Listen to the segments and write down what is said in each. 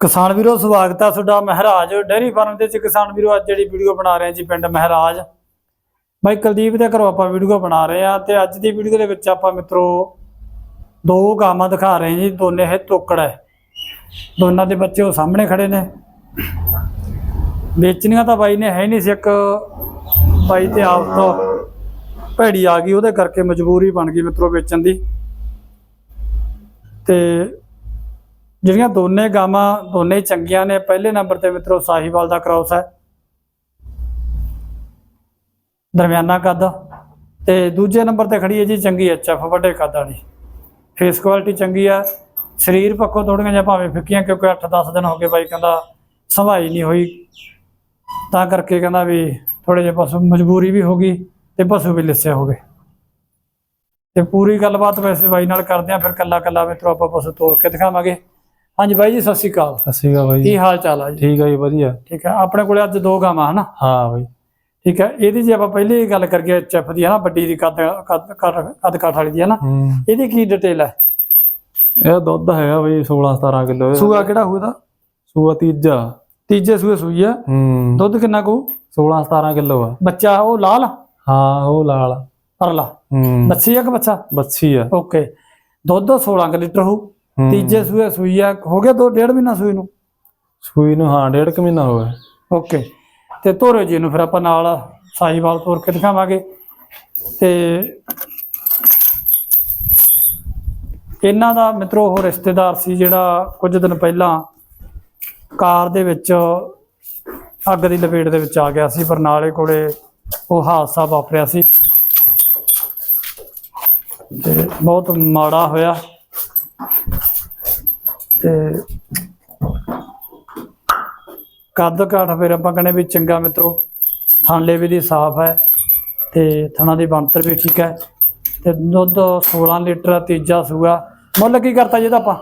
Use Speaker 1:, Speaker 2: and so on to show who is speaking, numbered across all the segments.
Speaker 1: ਕਿਸਾਨ ਵੀਰੋ, ਸਵਾਗਤ ਹੈ ਤੁਹਾਡਾ ਮਹਾਰਾਜ। ਡੇਅਰੀ ਫਾਰਮ ਦੇ ਵਿੱਚ ਕਿਸਾਨ ਵੀਰੋ, ਅੱਜ ਜਿਹੜੀ ਵੀਡੀਓ ਬਣਾ ਰਹੇ ਹਾਂ ਜੀ ਪਿੰਡ ਮਹਾਰਾਜ। ਬਾਈ ਕੁਲਦੀਪ ਦੇ ਘਰੋਂ ਆਪਾਂ ਵੀਡੀਓ ਬਣਾ ਰਹੇ ਹਾਂ ਤੇ ਅੱਜ ਦੀ ਵੀਡੀਓ ਦੇ ਵਿੱਚ ਆਪਾਂ ਮਿੱਤਰੋ, ਦੋ ਗਾਵਾਂ ਦਿਖਾ ਰਹੇ ਜੀ, ਦੋਨੇ ਇਹ ਤੋਕੜ ਹੈ। ਦੋਨਾਂ ਦੇ ਬੱਚੇ ਉਹ ਸਾਹਮਣੇ ਖੜੇ ਨੇ। ਵੇਚਣੀਆਂ ਤਾਂ ਬਾਈ ਨੇ ਹੈ ਨਹੀਂ ਸੀ ਇੱਕ। ਬਾਈ ਤੇ ਆਪ ਤੋਂ ਭੈੜੀ ਆ ਗਈ, ਉਹਦੇ ਕਰਕੇ ਮਜਬੂਰੀ ਬਣ ਗਈ ਮਿੱਤਰੋ ਵੇਚਣ ਦੀ। ਤੇ ਜਿਹੜੀਆਂ ਦੋਨੇ ਗਾਵਾਂ, ਦੋਨੇ ਚੰਗੀਆਂ ਨੇ, ਪਹਿਲੇ ਨੰਬਰ ਤੇ ਮਿੱਤਰੋ ਸਾਹੀਵਾਲ ਦਾ ਕ੍ਰਾਸ ਹੈ। ਦਰਮਿਆਨਾ ਕੱਦ ਤੇ ਦੂਜੇ ਨੰਬਰ ਤੇ ਖੜੀ ਹੈ ਜੀ ਚੰਗੀ ਐਚਐਫ ਵੱਡੇ ਕੱਦ ਵਾਲੀ। ਫੇਸ ਕੁਆਲਿਟੀ ਚੰਗੀ ਆ। ਸਰੀਰ ਪੱਖੋਂ ਥੋੜੀਆਂ ਜਿਹਾ ਭਾਵੇਂ ਫਿੱਕੀਆਂ, ਕਿਉਂਕਿ 8-10 ਦਿਨ ਹੋ ਗਏ ਬਾਈ ਕਹਿੰਦਾ ਸੰਭਾਈ ਨਹੀਂ ਹੋਈ। ਤਾਂ ਕਰਕੇ ਕਹਿੰਦਾ ਵੀ ਥੋੜੇ ਜਿਹੇ ਪਸ਼ੂ ਮਜਬੂਰੀ ਵੀ ਹੋ ਗਈ ਤੇ ਪਸ਼ੂ ਵੀ ਲਿੱਸੇ ਹੋ ਗਏ। ਤੇ ਪੂਰੀ ਗੱਲਬਾਤ ਵੈਸੇ ਬਾਈ ਨਾਲ ਕਰਦੇ ਆ ਫਿਰ ਕੱਲਾ ਕੱਲਾ ਮਿੱਤਰੋ ਆਪਾਂ ਪਸ਼ੂ ਤੋੜ ਕੇ ਦਿਖਾਵਾਂਗੇ। ਹਾਂਜੀ ਬਾਈ ਜੀ ਸਤਿ ਸ਼੍ਰੀ ਅਕਾਲ।
Speaker 2: ਸਤਿ ਸ਼੍ਰੀ ਅਕਾਲ ਬਾਈ
Speaker 1: ਕੀ ਹਾਲ ਚਾਲ ਆ ਜੀ?
Speaker 2: ਠੀਕ ਆ ਜੀ ਵਧੀਆ।
Speaker 1: ਠੀਕ ਹੈ ਆਪਣੇ ਕੋਲੇ ਅੱਜ ਦੋ ਗਾਵਾਂ ਹਨਾ?
Speaker 2: ਹਾਂ ਬਾਈ।
Speaker 1: ਠੀਕ ਹੈ ਇਹਦੀ ਜੇ ਆਪਾਂ ਪਹਿਲੇ ਹੀ ਗੱਲ ਕਰੀਏ ਚੈਫ ਦੀ ਹਨਾ ਵੱਡੀ ਦੀ ਕੱਦ ਕੱਦ ਕੱਦ- ਕੱਦ ਕਾਠ ਵਾਲੀ ਦੀ ਹਨਾ?
Speaker 2: ਹੂੰ।
Speaker 1: ਇਹਦੀ ਕੀ ਡਿਟੇਲ ਹੈ
Speaker 2: ਇਹ ਦੁੱਧ ਹੈਗਾ ਬਾਈ 16 17 ਕਿਲੋ
Speaker 1: ਸੂਆ ਕਿਹੜਾ ਹੋਊਗਾ
Speaker 2: ਸੂਆ ਤੀਜਾ।
Speaker 1: ਤੀਜੇ ਸੂਏ ਸੂਈ ਆ?
Speaker 2: ਹੂੰ।
Speaker 1: ਦੁੱਧ ਕਿੰਨਾ ਕੋ
Speaker 2: 16 17 ਕਿਲੋ ਆ।
Speaker 1: ਬੱਚਾ ਉਹ ਲਾਲ?
Speaker 2: ਹਾਂ ਉਹ ਲਾਲ
Speaker 1: ਪਰਲਾ।
Speaker 2: ਹੂੰ।
Speaker 1: ਬੱਚੀ ਆ ਕਿ ਬੱਚਾ?
Speaker 2: ਬੱਚੀ ਆ।
Speaker 1: ਓਕੇ। ਦੁੱਧ 16 ਕੁ ਲੀਟਰ ਹੋਊ।
Speaker 2: ਹੂੰ।
Speaker 1: ਤੀਜੇ ਸੂਏ ਸੂਈ ਆ ਹੋ ਗਿਆ ਦੋ ਡੇਢ ਮਹੀਨਾ ਸੂਈ ਨੂੰ?
Speaker 2: ਸੂਈ ਨੂੰ ਹਾਂ ਡੇਢ ਕੁ ਮਹੀਨਾ ਹੋ ਗਿਆ।
Speaker 1: ਓਕੇ। ਤੇ ਤੋਰੇ ਜੀ ਨੂੰ ਫਿਰ ਆਪਾਂ ਨਾਲ ਸਾਈਵਾਲ ਤੋਰ ਕੇ ਦਿਖਾਵਾਂਗੇ। ਤੇ ਇਹਨਾਂ ਦਾ ਮਿੱਤਰੋ ਉਹ ਰਿਸ਼ਤੇਦਾਰ ਸੀ ਜਿਹੜਾ ਕੁਝ ਦਿਨ ਪਹਿਲਾਂ ਕਾਰ ਦੇ ਵਿੱਚ ਅੱਗ ਦੀ ਲਪੇਟ ਦੇ ਵਿੱਚ ਆ ਗਿਆ ਸੀ ਬਰਨਾਲੇ ਕੋਲੇ ਉਹ ਹਾਦਸਾ ਵਾਪਰਿਆ ਸੀ। ਤੇ ਬਹੁਤ ਮਾੜਾ ਹੋਇਆ। ਤੇ ਕੱਦ ਕਾਠ ਫਿਰ ਆਪਾਂ ਕਹਿੰਦੇ ਵੀ ਚੰਗਾ ਮਿੱਤਰੋ ਥਾਂਲੇ ਵੀ ਦੀ ਸਾਫ਼ ਹੈ ਤੇ ਥਣਾ ਦੀ ਬਣਤਰ ਵੀ ਠੀਕ ਹੈ ਤੇ ਦੁੱਧ 16 ਲੀਟਰ ਤੀਜਾ ਸੂਆ। ਮੁੱਲ ਕੀ ਕਰਤਾ ਜਿਹਦਾ ਆਪਾਂ?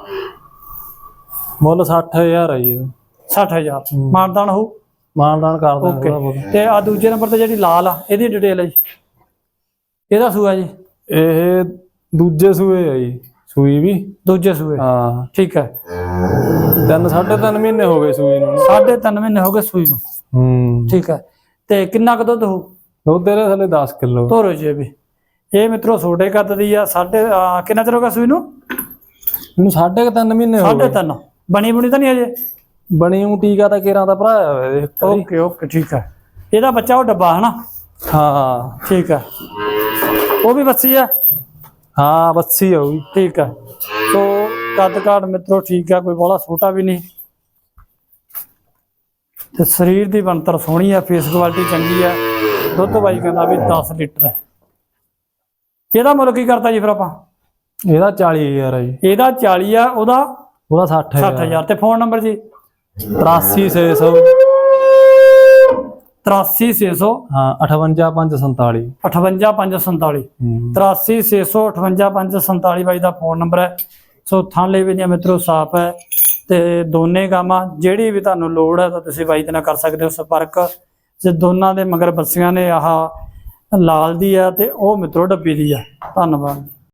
Speaker 2: ਮੁੱਲ 60000 ਆ ਜੀ ਇਹਦਾ।
Speaker 1: 60000
Speaker 2: ਹੂੰ।
Speaker 1: ਮਾਨਦਾਨ ਹੋਊ?
Speaker 2: ਮਾਨਦਾਨ ਕਰ ਦਾਂਗੇ
Speaker 1: ਓਕੇ। ਤੇ ਆ ਦੂਜੇ ਨੰਬਰ ਤੇ ਜਿਹੜੀ ਲਾਲ ਆ ਇਹਦੀ ਡਿਟੇਲ ਹੈ ਜੀ। ਇਹਦਾ ਸੂਆ ਜੀ?
Speaker 2: ਇਹ ਦੂਜੇ ਸੂਏ ਆ ਜੀ। ਸੂਈ ਵੀ?
Speaker 1: ਦੂਜੇ ਸੂਏ।
Speaker 2: ਹਾਂ।
Speaker 1: ਠੀਕ ਹੈ।
Speaker 2: ਤਿੰਨ ਸਾਢੇ ਤਿੰਨ ਮਹੀਨੇ ਹੋ ਗਏ ਸੂਈ ਨੂੰ।
Speaker 1: ਸਾਢੇ ਤਿੰਨ ਮਹੀਨੇ ਹੋ ਗਏ ਸੂਈ ਨੂੰ।
Speaker 2: ਹੂੰ।
Speaker 1: ਠੀਕ ਹੈ। ਤੇ ਕਿੰਨਾ ਕੁ ਦੁੱਧ ਹੋਊ?
Speaker 2: ਦੁੱਧ ਇਹਦੇ ਥੱਲੇ 10 ਕਿਲੋ।
Speaker 1: ਤੋਰੋ ਜੀ ਇਹ ਵੀ। ਇਹ ਮਿੱਤਰੋ ਛੋਟੇ ਕੱਦ ਦੀ ਆ ਸਾਢੇ ਕਿੰਨਾ ਚਿਰ ਹੋ ਗਿਆ ਸੂਈ ਨੂੰ?
Speaker 2: ਇਹਨੂੰ ਸਾਢੇ ਕੁ ਤਿੰਨ ਮਹੀਨੇ ਹੋ
Speaker 1: ਸਾਢੇ
Speaker 2: ਗਏ
Speaker 1: ਤਿੰਨ। ਬਣੀ ਬੁਣੀ ਤਾਂ ਨਹੀਂ ਅਜੇ?
Speaker 2: ਬਣੀ ਉਹ ਟੀਕਾ ਤਾਂ ਕੇਰਾਂ ਦਾ ਭਰਾ ਹੋਇਆ ਕਰੀ।
Speaker 1: ਓਕੇ ਓਕੇ ਠੀਕ ਹੈ। ਇਹਦਾ ਬੱਚਾ ਉਹ ਡੱਬਾ ਹਨਾ?
Speaker 2: ਹਾਂ।
Speaker 1: ਠੀਕ ਹੈ। ਉਹ ਵੀ ਬੱਚੀ ਆ?
Speaker 2: ਹਾਂ ਬੱਸੀ ਆ ਵੀ
Speaker 1: ਠੀਕ ਹੈ ਸੋ ਕੱਦ ਕਾਠ ਮਿੱਤਰੋ ਠੀਕ ਆ ਕੋਈ ਬੜਾ ਛੋਟਾ ਵੀ ਨਹੀਂ। ਤੇ ਸਰੀਰ ਦੀ ਬਣਤਰ ਸੋਹਣੀ ਆ ਫੇਸ ਕੁਆਲਿਟੀ ਚੰਗੀ ਆ। ਦੁੱਧ ਬਾਈ ਕਹਿੰਦਾ ਵੀ 10 ਲੀਟਰ ਹੈ ਇਹਦਾ ਮੁੱਲ ਕੀ ਕਰਤਾ ਜੀ ਫਿਰ ਆਪਾਂ?
Speaker 2: ਇਹਦਾ 40000 ਆ ਜੀ।
Speaker 1: ਇਹਦਾ 40 ਆ ਉਹਦਾ
Speaker 2: ਉਹਦਾ 60000
Speaker 1: 60000 ਤੇ ਫੋਨ ਨੰਬਰ ਜੀ?
Speaker 2: 83600
Speaker 1: 83600
Speaker 2: ਹਾਂ 58547
Speaker 1: 58547 83658 ਬਾਈ ਦਾ ਫੋਨ ਨੰਬਰ ਹੈ। ਸੋ ਥਾਂਲੇ ਵੀ ਦੀਆਂ ਮਿੱਤਰੋ ਸਾਫ਼ ਹੈ ਤੇ ਦੋਨੇ ਗਾਵਾਂ ਜਿਹੜੀ ਵੀ ਤੁਹਾਨੂੰ ਲੋੜ ਹੈ ਤਾਂ ਤੁਸੀਂ ਬਾਈ ਦੇ ਨਾਲ ਕਰ ਸਕਦੇ ਹੋ ਸੰਪਰਕ। ਜੇ ਦੋਨਾਂ ਦੇ ਮਗਰ ਬੱਸੀਆਂ ਨੇ ਆਹ ਲਾਲ ਦੀ ਆ ਤੇ ਉਹ ਮਿੱਤਰੋ ਡੱਬੀ ਦੀ ਆ ਧੰਨਵਾਦ।